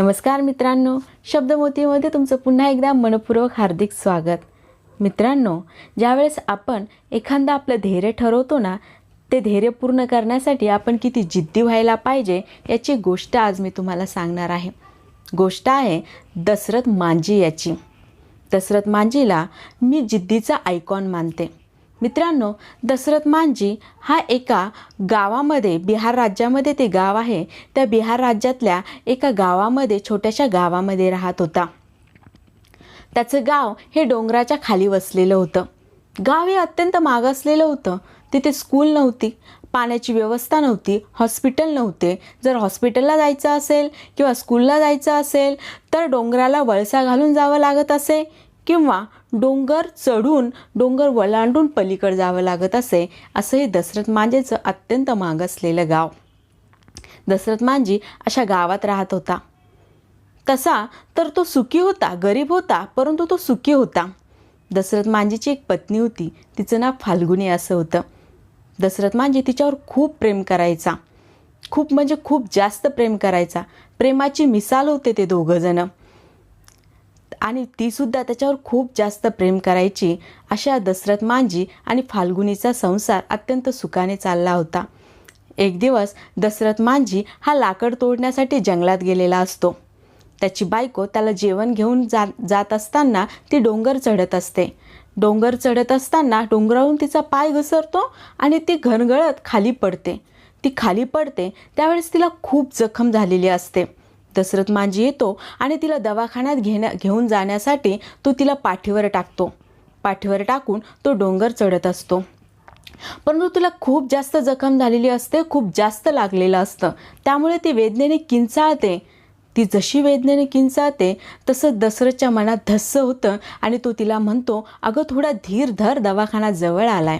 नमस्कार मित्रांनो शब्दमोतीमध्ये तुमचं पुन्हा एकदा मनपूर्वक हार्दिक स्वागत. मित्रांनो ज्यावेळेस आपण एखादा आपलं ध्येय ठरवतो ना ते ध्येय पूर्ण करण्यासाठी आपण किती जिद्दी व्हायला पाहिजे याची गोष्ट आज मी तुम्हाला सांगणार आहे. गोष्ट आहे दशरथ मांजी याची. दशरथ मांजीला मी जिद्दीचा आयकॉन मानते. मित्रांनो दशरथ मांजी हा एका गावामध्ये बिहार राज्यामध्ये ते गाव आहे. त्या बिहार राज्यातल्या एका गावामध्ये छोट्याशा गावामध्ये राहत होता. त्याचं गाव हे डोंगराच्या खाली वसलेलं होतं. गाव हे अत्यंत मागासलेलं होतं. तिथे स्कूल नव्हती पाण्याची व्यवस्था नव्हती हॉस्पिटल नव्हते. जर हॉस्पिटलला जायचं असेल किंवा स्कूलला जायचं असेल तर डोंगराला वळसा घालून जावं लागत असे किंवा डोंगर चढून डोंगर वलांडून पलीकडे जावं लागत असे असं हे दशरथ मांजेचं अत्यंत मागासलेलं गाव. दशरथ मांजी अशा गावात राहत होता. तसा तर तो सुखी होता गरीब होता परंतु तो सुखी होता. दशरथ मांजीची एक पत्नी होती तिचं नाव फाल्गुनी असं होतं. दशरथ मांजी तिच्यावर खूप प्रेम करायचा. खूप म्हणजे खूप जास्त प्रेम करायचा. प्रेमाची मिसाल होते ते दोघंजणं आणि तीसुद्धा त्याच्यावर खूप जास्त प्रेम करायची अशा दशरथ मांजी आणि फाल्गुनीचा संसार अत्यंत सुखाने चालला होता. एक दिवस दशरथ मांजी हा लाकड तोडण्यासाठी जंगलात गेलेला असतो. त्याची बायको त्याला जेवण घेऊन जा जात असताना ती डोंगर चढत असते. डोंगर चढत असताना डोंगरावरून तिचा पाय घसरतो आणि ती घनगळत खाली पडते. ती खाली पडते त्यावेळेस तिला खूप जखम झालेली असते. दशरथ मांजी येतो आणि तिला दवाखान्यात घेण्या घेऊन जाण्यासाठी तो तिला पाठीवर टाकतो. पाठीवर टाकून तो डोंगर चढत असतो. परंतु तुला खूप जास्त जखम झालेली असते खूप जास्त लागलेलं असतं. त्यामुळे ती वेदनेने किंचाळते. ती जशी वेदनेने किंचाळते तसं दशरथच्या मनात धस्स होतं आणि तो तिला म्हणतो अगं थोडा धीर धर दवाखाना जवळ आलाय.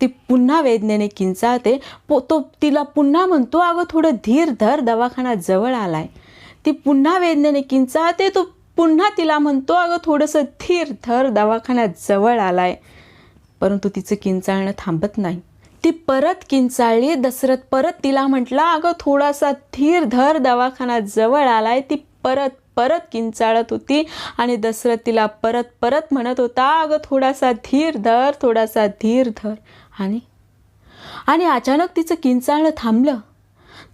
ती पुन्हा वेदनेने किंचाळते. पो तो तिला पुन्हा म्हणतो अगं थोडं धीर धर दवाखाना जवळ आलाय. ती पुन्हा वेदनेने किंचाळते तो पुन्हा तिला म्हणतो अगं थोडंसं धीर धर दवाखान्यात जवळ आलाय. परंतु तिचं किंचाळणं थांबत नाही. ती परत किंचाळली दसरथ परत तिला म्हटला अगं थोडासा धीर धर दवाखाना जवळ आलाय. ती परत परत किंचाळत होती आणि दसरथ तिला परत परत म्हणत होता अगं थोडासा धीर धर थोडासा धीर धर. आणि आणि अचानक तिचं किंचाळणं थांबलं.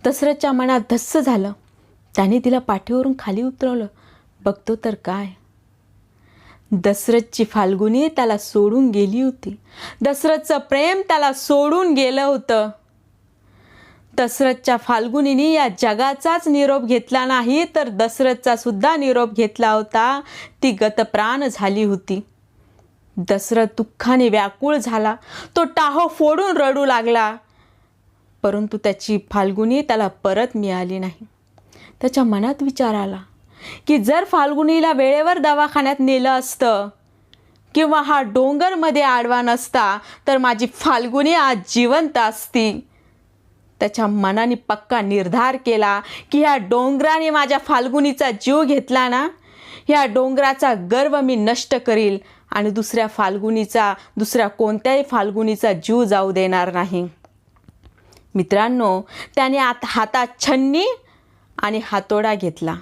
दसरथच्या मनात धस्स झालं. त्याने तिला पाठीवरून खाली उतरवलं. बघतो तर काय? दशरथची फाल्गुनी त्याला सोडून गेली होती. दशरथचं प्रेम त्याला सोडून गेलं होतं. दशरथच्या फाल्गुनीने या जगाचाच निरोप घेतला नाही तर दशरथचा सुद्धा निरोप घेतला होता. ती गतप्राण झाली होती. दशरथ दुःखाने व्याकुळ झाला. तो टाहो फोडून रडू लागला. परंतु त्याची फाल्गुनी त्याला परत मिळाली नाही. त्याच्या मनात विचार आला की जर फाल्गुनीला वेळेवर दवाखान्यात नेलं असतं किंवा हा डोंगरमध्ये आडवा नसता तर माझी फाल्गुनी आज जिवंत असती. त्याच्या मनाने पक्का निर्धार केला की ह्या डोंगराने माझ्या फाल्गुनीचा जीव घेतला ना ह्या डोंगराचा गर्व मी नष्ट करील आणि दुसऱ्या फाल्गुनीचा दुसऱ्या कोणत्याही फाल्गुनीचा जीव जाऊ देणार नाही. मित्रांनो त्याने आत हातात छन्नी आणि हातोडा घेतला.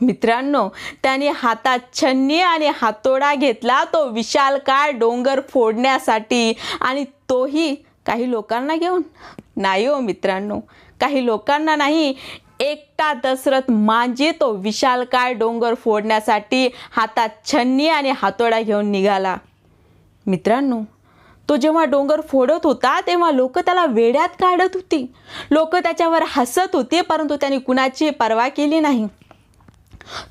मित्रांनो त्याने हातात छन्नी आणि हातोडा घेतला. तो विशालकाय डोंगर फोडण्यासाठी आणि तोही काही लोकांना घेऊन. नाही हो मित्रांनो काही लोकांना नाही. एकटा दशरथ मांजी तो विशालकाय डोंगर फोडण्यासाठी हातात छन्नी आणि हातोडा घेऊन निघाला. मित्रांनो तो जेव्हा डोंगर फोडत होता तेव्हा लोक त्याला वेड्यात काढत होती. लोक त्याच्यावर हसत होते परंतु त्याने कुणाची पर्वा केली नाही.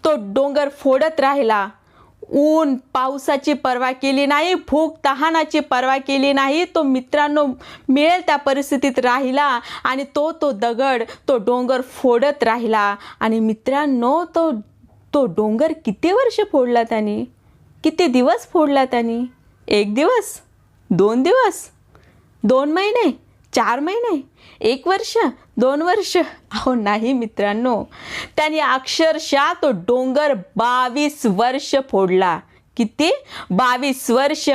तो डोंगर फोडत राहिला. ऊन पावसाची पर्वा केली नाही भूक तहानाची पर्वा केली नाही. तो मित्रांनो मिळेल त्या परिस्थितीत राहिला आणि तो तो दगड तो डोंगर फोडत राहिला. आणि मित्रांनो तो तो डोंगर किती वर्ष फोडला त्याने? किती दिवस फोडला त्याने? एक दिवस? दोन दिवस? दोन महिने? चार महिने? एक वर्ष? दोन वर्ष? अहो नाही मित्रांनो. त्याने अक्षरशः तो डोंगर बावीस वर्ष फोडला. किती? बावीस वर्ष.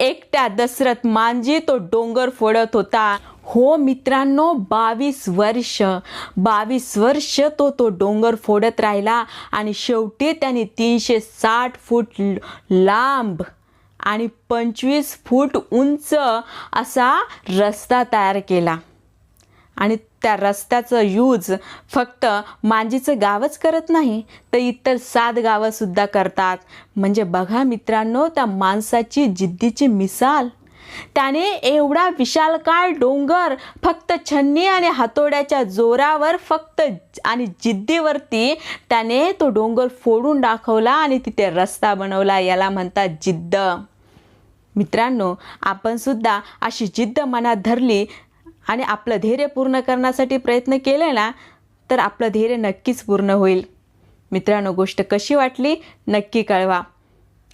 एकट्या दशरथ मांजी तो डोंगर फोडत होता. हो मित्रांनो बावीस वर्ष. बावीस वर्ष तो तो डोंगर फोडत राहिला आणि शेवटी त्याने तीनशे साठ फूट लांब आणि पंचवीस फूट उंच असा रस्ता तयार केला. आणि त्या रस्त्याचं यूज फक्त मांजीचं गावच करत नाही तर इतर सात गावंसुद्धा करतात. म्हणजे बघा मित्रांनो त्या माणसाची जिद्दीची मिसाल. त्याने एवढा विशालकाळ डोंगर फक्त छन्नी आणि हातोड्याच्या जोरावर फक्त आणि जिद्दीवरती त्याने तो डोंगर फोडून दाखवला आणि तिथे रस्ता बनवला याला म्हणतात जिद्द. मित्रांनो आपण सुद्धा अशी जिद्द मनात धरली आणि आपलं धैर्य पूर्ण करण्यासाठी प्रयत्न केले ना तर आपलं धैर्य नक्कीच पूर्ण होईल. मित्रांनो गोष्ट कशी वाटली? नक्की कळवा.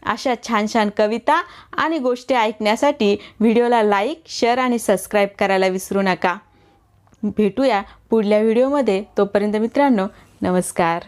अशा छान छान कविता आणि गोष्टी ऐकण्यासाठी व्हिडिओला लाईक शेअर आणि सबस्क्राईब करायला विसरू नका. भेटूया पुढल्या व्हिडिओमध्ये. तोपर्यंत मित्रांनो नमस्कार.